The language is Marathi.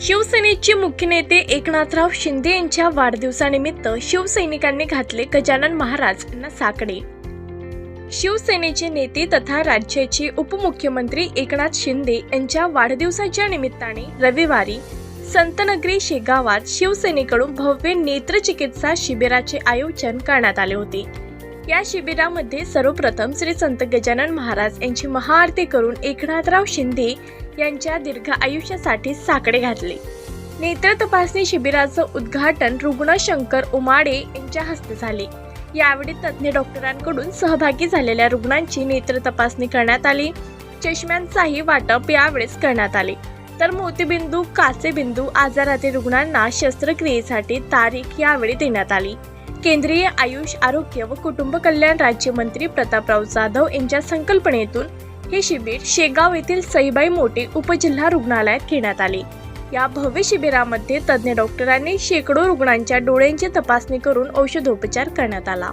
शिवसेनेचे मुख्य नेते एकनाथराव शिंदे यांच्या वाढदिवसानिमित्त शिवसैनिकांनी घातले गजानन महाराज यांना साकडे. शिवसेनेचे नेते तथा राज्याचे उपमुख्यमंत्री एकनाथ शिंदे यांच्या वाढदिवसाच्या निमित्ताने रविवारी संतनगरी शेगावात शिवसेनेकडून भव्य नेत्रचिकित्सा शिबिराचे आयोजन करण्यात आले होते. या शिबिरामध्ये सर्वप्रथम श्री संत गजानन महाराज यांची महाआरती करून एकनाथराव शिंदे यांच्या दीर्घ आयुष्यासाठी साकडे घातले. नेत्र तपासणी शिबिराचं उद्घाटन रुग्ण शंकर उमाडे यांच्या हस्ते झाले. यावेळी तज्ज्ञ डॉक्टरांकडून सहभागी झालेल्या रुग्णांची नेत्र तपासणी करण्यात आली. चष्म्यांचाही वाटप यावेळेस करण्यात आले. तर मोतीबिंदू काचेबिंदू आजारातील रुग्णांना शस्त्रक्रियेसाठी तारीख यावेळी देण्यात आली. केंद्रीय आयुष आरोग्य व कुटुंब कल्याण राज्यमंत्री प्रतापराव जाधव यांच्या संकल्पनेतून हे शिबिर शेगाव येथील सईबाई मोटे उपजिल्हा रुग्णालयात घेण्यात आले. या भव्य शिबिरामध्ये तज्ज्ञ डॉक्टरांनी शेकडो रुग्णांच्या डोळ्यांची तपासणी करून औषधोपचार करण्यात आला.